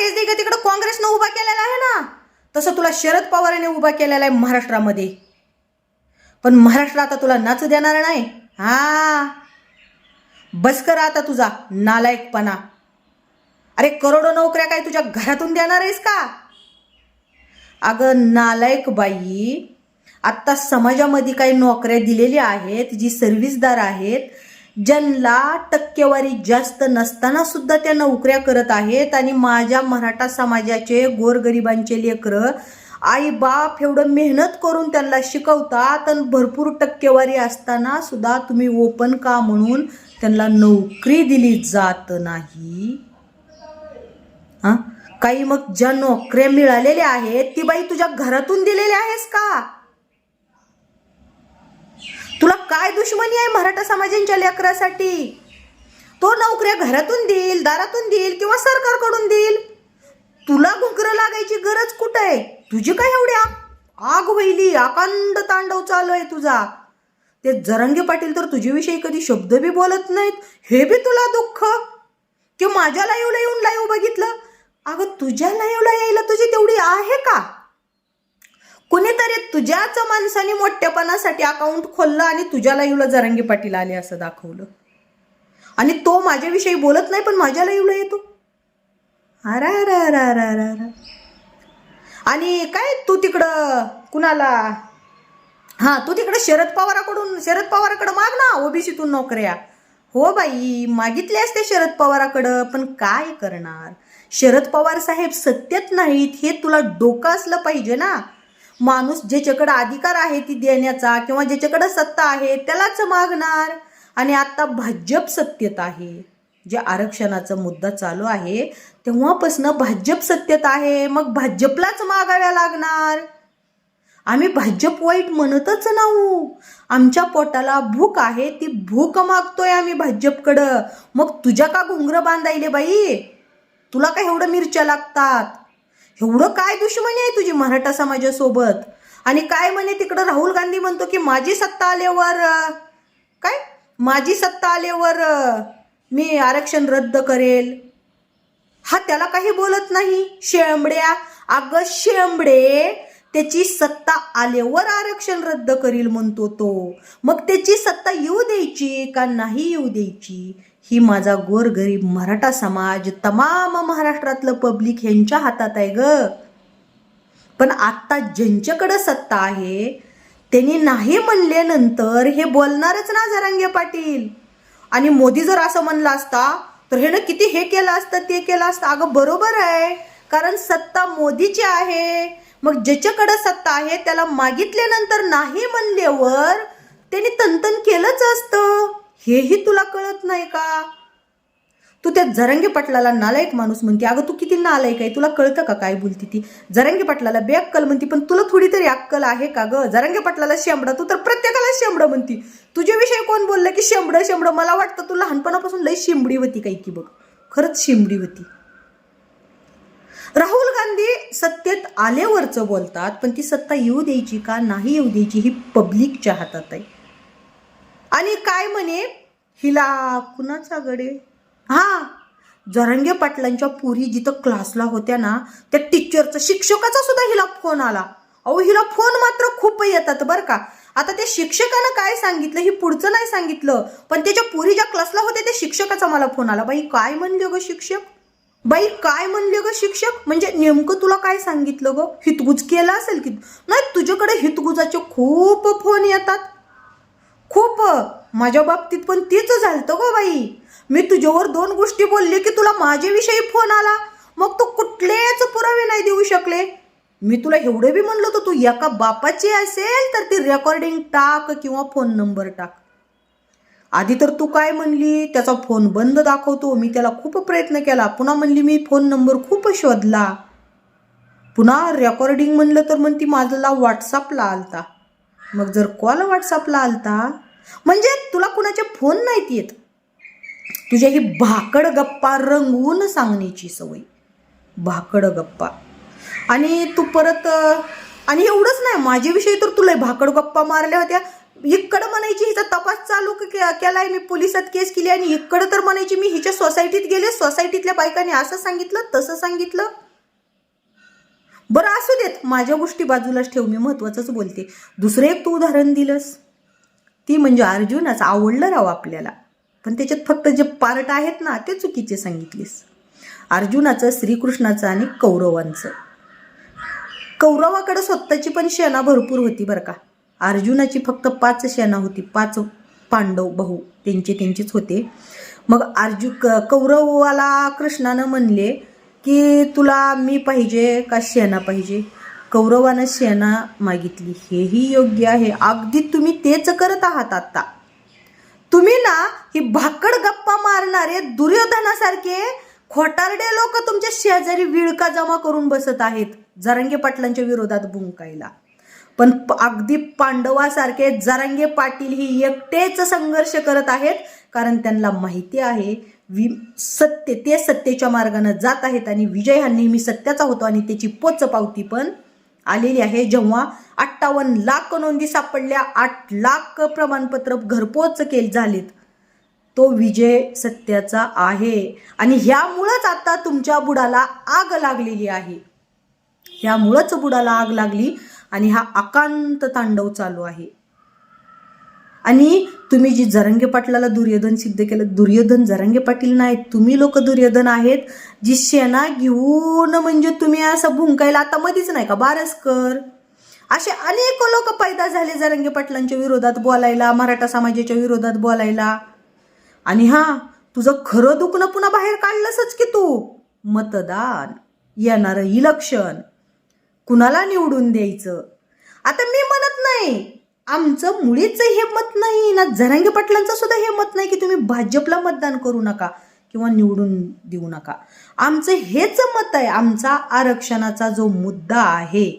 राकेश दिघे तिकडे? काँग्रेसनं उभा केलेला आहे ना. तसं तुला शरद पवारांनी उभा केलेला आहे महाराष्ट्रामध्ये. पण महाराष्ट्र आता तुला नाचू देणार नाही. हा. बसकर आता तुझा नालायकपणा. अरे करोडो नोकऱ्या काय तुझ्या घरातून देणार आहेस का? अगं नालायक बाई आत्ता समाजामध्ये काही नोकऱ्या दिलेल्या आहेत जी सर्व्हिसदार आहेत ज्यांना टक्केवारी जास्त नसताना सुद्धा त्या नोकऱ्या करत आहेत आणि माझ्या मराठा समाजाचे गोरगरिबांचे लेकरं आई बाप एवढं मेहनत करून त्यांना शिकवतात आणि भरपूर टक्केवारी असताना सुद्धा तुम्ही ओपन का म्हणून त्यांना नोकरी दिली जात नाही? हां? काही मग ज्या नोकऱ्या मिळालेल्या आहेत ती बाई तुझ्या घरातून दिलेल्या आहेस का? तुला काय दुश्मनी आहे मराठा समाजांच्या लेकरासाठी? तो नोकऱ्या घरातून देईल दारातून देईल किंवा सरकारकडून देईल? तुला घुंकर लागायची गरज कुठं आहे? तुझी काय एवढ्या आग होईली अखंड तांडव चालू आहे तुझा. ते जरंगे पाटील तर तुझ्याविषयी कधी शब्द बी बोलत नाहीत. हे बी तुला दुःख? की माझ्या लाईवला येऊन लाईव्ह बघितलं? अगं तुझ्या लाईवला यायला तुझी तेवढी आहे का? कुणीतरी तुझ्याच माणसाने मोठ्यापणासाठी अकाउंट खोललं आणि तुझ्याला येऊला जरंगी पाटील आले असं दाखवलं. आणि तो माझ्याविषयी बोलत नाही पण माझ्याला येऊला येतो. अरे आणि काय तू तिकडं कुणाला? हा तू तिकडं शरद पवाराकडून शरद पवाराकडं माग ना ओबीसीतून नोकऱ्या. हो बाई मागितले असते शरद पवाराकडं पण काय करणार? शरद पवार साहेब सत्यात नाहीत हे तुला डोकं असलं पाहिजे ना. माणूस ज्याच्याकडं अधिकार आहे ती देण्याचा किंवा ज्याच्याकडं सत्ता आहे त्यालाच मागणार. आणि आता भाजप सत्तेत आहे. जे आरक्षणाचा मुद्दा चालू आहे तेव्हापासनं भाजप सत्तेत आहे. मग भाजपलाच मागाव्या लागणार. आम्ही भाजप वाईट म्हणतच नाहू आमच्या पोटाला भूक आहे ती भूक मागतोय आम्ही भाजपकडं. मग तुझ्या का घुंगरं बांधायले बाई? तुला काय एवढं मिरच्या लागतात? एवढं काय दुश्मनी आहे तुझी मराठा समाजासोबत? आणि काय म्हणे तिकडं राहुल गांधी म्हणतो की माझी सत्ता आल्यावर काय? माझी सत्ता आल्यावर मी आरक्षण रद्द करेल. हा त्याला काही बोलत नाही. शेंबड्या अगं शेंबडे त्याची सत्ता आल्यावर आरक्षण रद्द करील म्हणतो तो. मग त्याची सत्ता येऊ द्यायची का नाही येऊ द्यायची? ही माझा गोरगरीब मराठा समाज तमाम महाराष्ट्रातलं पब्लिक ह्यांच्या हातात आहे ग. पण आत्ता ज्यांच्याकडं सत्ता आहे त्यांनी नाही म्हणल्यानंतर हे बोलणारच ना जरांगे पाटील. आणि मोदी जर असं म्हणलं असता तर हे ना किती हे केलं असतं ते केलं असतं अगं बरोबर आहे. कारण सत्ता मोदीची आहे. मग ज्याच्याकडं सत्ता आहे त्याला मागितल्यानंतर नाही म्हणल्यावर त्यांनी तंतन केलंच असतं. हेही तुला कळत नाही का? तू त्या जरंगे पाटलाला नालायक माणूस म्हणते. अगं तू किती नालायक आहे? तुला कळतं का काय बोलती ती? जरंगे पाटलाला बेअक्कल म्हणती पण तुला थोडी तरी अक्कल आहे का ग? जरंगे पाटलाला शेंबडा तू तर प्रत्येकाला शेंबडं म्हणती. तुझ्याविषयी कोण बोललं की शेंबडं शेंबडं? मला वाटतं तू लहानपणापासून लई शेंबडी होती काही की बघ. खरंच शेंबडी होती. राहुल गांधी सत्तेत आल्यावरचं बोलतात पण ती सत्ता येऊ द्यायची का नाही येऊ द्यायची ही पब्लिकच्या हातात आहे. आणि काय म्हणे? हिला कुणाचा गडे? हा जरंगे पाटलांच्या पुरी जिथं क्लासला होत्या ना त्या टीचरचा शिक्षकाचा सुद्धा हिला फोन आला. अहो हिला फोन मात्र खूप येतात बरं का. आता त्या शिक्षकानं काय सांगितलं ही पुढचं नाही सांगितलं पण त्याच्या पुरी ज्या क्लासला होत्या त्या शिक्षकाचा मला फोन आला. बाई काय म्हणले ग शिक्षक? बाई काय म्हणले ग शिक्षक? म्हणजे नेमकं तुला काय सांगितलं ग? हितगुज केला असेल की? नाही तुझ्याकडे हितगुजाचे खूप फोन येतात. खूप. माझ्या बाबतीत पण तीच झालतं गो बाई. मी तुझ्यावर दोन गोष्टी बोलले की तुला माझ्याविषयी फोन आला. मग तू कुठलेच पुरावे नाही देऊ शकले. मी तुला एवढं बी म्हणलं तर तू एका बापाची असेल तर ती रेकॉर्डिंग टाक किंवा फोन नंबर टाक. आधी तर तू काय म्हणली त्याचा फोन बंद दाखवतो. मी त्याला खूप प्रयत्न केला. पुन्हा म्हणली मी फोन नंबर खूप शोधला. पुन्हा रेकॉर्डिंग म्हणलं तर म्हणती माझला व्हॉट्सअपला आलता. मग जर कॉल व्हॉट्सअपला आलता म्हणजे तुला कुणाचे फोन नाहीत येत. तुझ्या ही भाकड गप्पा रंगवून सांगण्याची सवय. भाकड गप्पा. आणि तू परत आणि एवढंच नाही माझ्याविषयी तर तुला भाकड गप्पा मारल्या होत्या. इकडं म्हणायची हिचा तपास चालू केलाय मी पोलिसात केस केली आणि इकडं तर म्हणायची मी हिच्या सोसायटीत गेले सोसायटीतल्या बायकांनी असं सांगितलं तसं सांगितलं. बरं असू देत माझ्या गोष्टी बाजूलाच ठेव मी महत्वाचंच बोलते. दुसरं एक तू उदाहरण दिलंस. ती म्हणजे अर्जुनाचं आवडलं राव आपल्याला. पण त्याच्यात फक्त जे पार्ट आहेत ना ते चुकीचे सांगितलीस. अर्जुनाचं श्रीकृष्णाचं आणि कौरवांचं. कौरवाकडे स्वतःची पण शेना भरपूर होती बरं का. अर्जुनाची फक्त पाच शेना होती पाच पांडव भाऊ त्यांचे त्यांचेच होते. मग अर्जु क कौरवाला कृष्णानं म्हणले की तुला मी पाहिजे का शेणा पाहिजे? कौरवानं शेणा मागितली. हेही योग्य आहे. अगदी तुम्ही तेच करत आहात आत्ता तुम्ही ना ही भाकड गप्पा मारणारे दुर्योधनासारखे खोटारडे लोक तुमच्या शेजारी विळका जमा करून बसत आहेत जरांगे पाटलांच्या विरोधात बुंकायला. पण अगदी पांडवासारखे जरांगे पाटील ही एकटेच संघर्ष करत आहेत कारण त्यांना माहिती आहे वि सत्य ते सत्तेच्या मार्गानं जात आहेत आणि विजय हा नेहमी सत्याचा होतो आणि त्याची पोचपावती पण आलेली आहे. जेव्हा अठ्ठावन्न लाख नोंदी सापडल्या आठ लाख प्रमाणपत्र घरपोच केले झालेत. तो विजय सत्याचा आहे. आणि ह्यामुळंच आता तुमच्या बुडाला आग लागलेली आहे. ह्यामुळंच बुडाला आग लागली आणि हा अकांत तांडव चालू आहे. आणि तुम्ही जी जरंगे पाटलाला दुर्योधन सिद्ध केलं दुर्योधन जरंगे पाटील नाहीत तुम्ही लोक दुर्योधन आहेत जी शेणा घेऊन म्हणजे तुम्ही असं भुंकायला आता मधीच नाही का? बारसकर. असे अनेक लोक पैदा झाले जरंगे पाटलांच्या विरोधात बोलायला मराठा समाजाच्या विरोधात बोलायला. आणि हा तुझं खरं दुखणं पुन्हा बाहेर काढलंसच की तू? मतदान. येणारं इलेक्शन. कुणाला निवडून द्यायचं? आता मी म्हणत नाही आमचं मुळीच हे मत नाही ना जरांगे पाटलांचं सुद्धा हे मत नाही की तुम्ही भाजपला मतदान करू नका किंवा निवडून देऊ नका. आमचं हेच मत आहे आमचा आरक्षणाचा जो मुद्दा आहे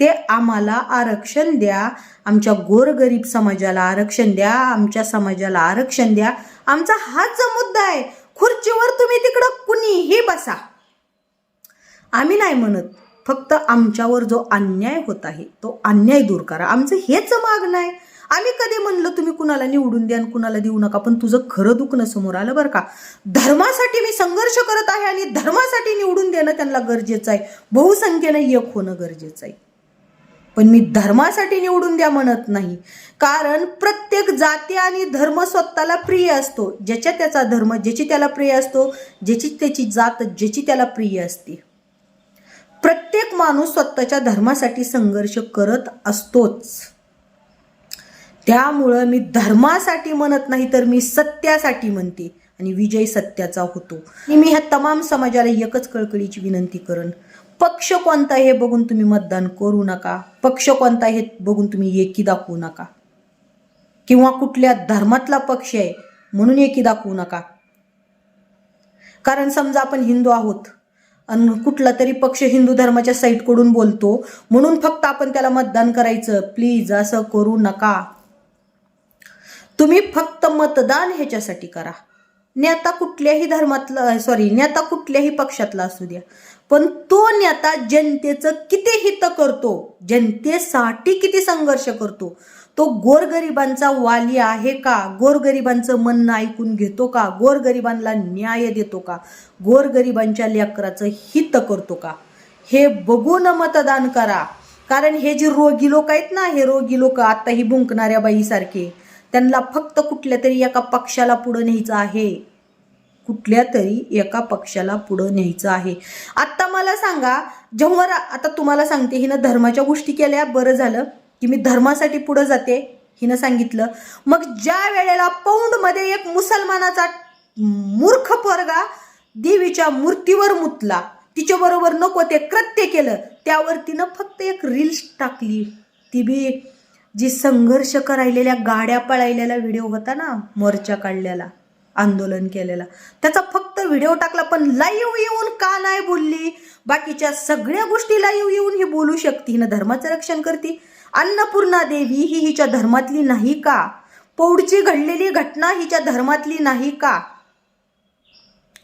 ते आम्हाला आरक्षण द्या. आमच्या गोरगरीब समाजाला आरक्षण द्या आमच्या समाजाला आरक्षण द्या. आमचा हाच मुद्दा आहे खुर्चीवर तुम्ही तिकडं कुणीही बसा. आम्ही नाही म्हणत. फक्त आमच्यावर जो अन्याय होत आहे तो अन्याय दूर करा. आमचं हेच मागणं आहे. आम्ही कधी म्हणलं तुम्ही कुणाला निवडून द्या आणि कुणाला देऊ नका पण तुझं खरं दुखणं समोर आलं बरं का? धर्मासाठी मी संघर्ष करत आहे आणि धर्मासाठी निवडून देणं त्यांना गरजेचं आहे. बहुसंख्येनं एक होणं गरजेचं आहे. पण मी धर्मासाठी निवडून द्या म्हणत नाही. कारण प्रत्येक जाती आणि धर्म स्वतःला प्रिय असतो. ज्याच्या त्याचा धर्म ज्याची त्याला प्रिय असतो ज्याची त्याची जात ज्याची त्याला प्रिय असते. प्रत्येक माणूस स्वतःच्या धर्मासाठी संघर्ष करत असतोच. त्यामुळं मी धर्मासाठी म्हणत नाही तर मी सत्यासाठी म्हणते आणि विजय सत्याचा होतो. आणि मी ह्या तमाम समाजाला एकच कळकळीची विनंती करण पक्ष कोणता हे बघून तुम्ही मतदान करू नका. पक्ष कोणता हे बघून तुम्ही एकी दाखवू नका. किंवा कुठल्या धर्मातला पक्ष आहे म्हणून एकी दाखवू नका. कारण समजा आपण हिंदू आहोत आणि कुठला तरी पक्ष हिंदू धर्माच्या साईटकडून बोलतो. म्हणून फक्त आपण त्याला मतदान करायचं. प्लीज असं करू नका. तुम्ही फक्त मतदान ह्याच्यासाठी करा. नेता कुठल्याही धर्मातला सॉरी नेता कुठल्याही पक्षातला असू द्या. पण तो नेता जनतेचं किती हित करतो जनतेसाठी किती संघर्ष करतो तो गोरगरिबांचा वाली आहे का? गोरगरिबांचं म्हणणं ऐकून घेतो का? गोरगरिबांना न्याय देतो का? गोरगरिबांच्या लेकराचं हित करतो का? हे बघून मतदान करा. कारण हे जे रोगी लोक आहेत ना हे रोगी लोक आता ही बुंकणाऱ्या बाईसारखे. त्यांना फक्त कुठल्या तरी एका पक्षाला पुढं न्यायचं आहे. कुठल्या तरी एका पक्षाला पुढं न्यायचं आहे. आत्ता मला सांगा जेव्हा आता तुम्हाला सांगते हिनं धर्माच्या गोष्टी केल्या बरं झालं. की मी धर्मासाठी पुढं जाते हिनं सांगितलं. मग ज्या वेळेला पौंडमध्ये एक मुसलमानाचा मूर्ख पोरगा देवीच्या मूर्तीवर मुतला तिच्याबरोबर नको ते कृत्य केलं त्यावर तिनं फक्त एक रील्स टाकली. ती बी जी संघर्ष करायलेल्या गाड्या पळायलेला व्हिडिओ होता ना मोर्चा काढलेला आंदोलन केलेला. त्याचा फक्त व्हिडिओ टाकला पण लाईव्ह येऊन का नाही बोलली? बाकीच्या सगळ्या गोष्टी लाईव्ह येऊन ही बोलू शकते ना धर्माचं रक्षण करते. अन्नपूर्णा देवी ही हिच्या धर्मातली नाही का? पौडची घडलेली घटना हिच्या धर्मातली नाही का?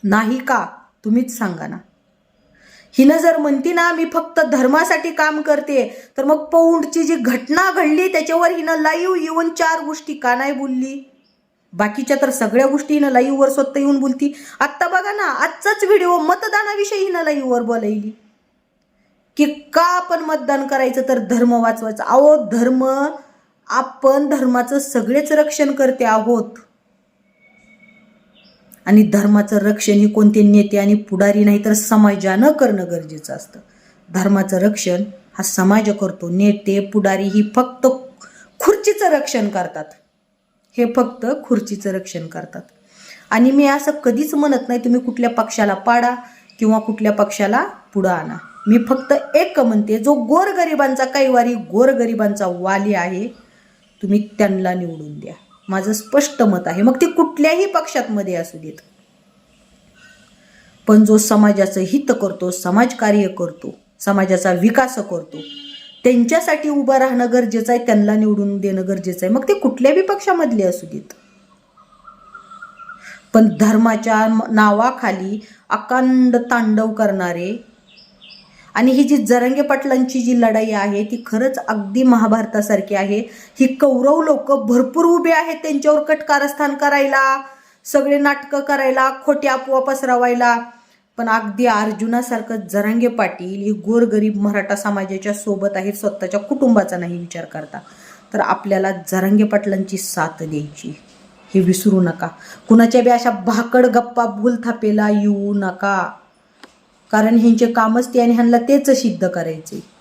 नाही का? तुम्हीच सांगा ना. हिनं जर म्हणती ना मी फक्त धर्मासाठी काम करते तर मग पौंडची जी घटना घडली त्याच्यावर हिनं लाईव्ह येऊन चार गोष्टी का नाही बोलली? बाकीच्या तर सगळ्या गोष्टी हिनं लाईव्हवर स्वतः येऊन बोलती. आत्ता बघा ना आजचाच व्हिडिओ मतदानाविषयी हिनं लाईव्हवर बोलायली. की का आपण मतदान करायचं तर धर्म वाचवायचा? अहो धर्म आपण धर्माचं सगळेच रक्षण करते आहोत. आणि धर्माचं रक्षण हे कोणते नेते आणि पुढारी नाही तर समाजानं करणं गरजेचं असतं. धर्माचं रक्षण हा समाज करतो. नेते पुढारी ही फक्त खुर्चीचं रक्षण करतात. हे फक्त खुर्चीचं रक्षण करतात. आणि मी असं कधीच म्हणत नाही तुम्ही कुठल्या पक्षाला पाडा किंवा कुठल्या पक्षाला पुढं आणा. मी फक्त एक म्हणते जो गोरगरिबांचा कैवारी गोरगरिबांचा वाली आहे तुम्ही त्यांना निवडून द्या. माझं स्पष्ट मत आहे. मग ते कुठल्याही पक्षात मध्ये असू देत. पण जो समाजाचं हित करतो समाजकार्य करतो समाजाचा विकास करतो त्यांच्यासाठी उभं राहणं गरजेचं आहे त्यांना निवडून देणं गरजेचं आहे. मग ते कुठल्याही पक्षामधले असू देत. पण धर्माच्या नावाखाली अखंड तांडव करणारे आणि ही जी जरंगे पाटलांची जी लढाई आहे ती खरंच अगदी महाभारतासारखी आहे. ही कौरव लोक भरपूर उभे आहेत त्यांच्यावर कटकारस्थान करायला सगळे नाटकं करायला खोटे अफवा पसरवायला. पण अगदी अर्जुनासारखं जरांगे पाटील ही गोरगरीब मराठा समाजाच्या सोबत आहेत स्वतःच्या कुटुंबाचा नाही विचार करता. तर आपल्याला जरांगे पाटलांची साथ द्यायची हे विसरू नका. कुणाच्या बी अशा भाकड गप्पा भूलथापेला येऊ नका. कारण ह्यांचे कामच ते आणि ह्यांना तेच सिद्ध करायचे.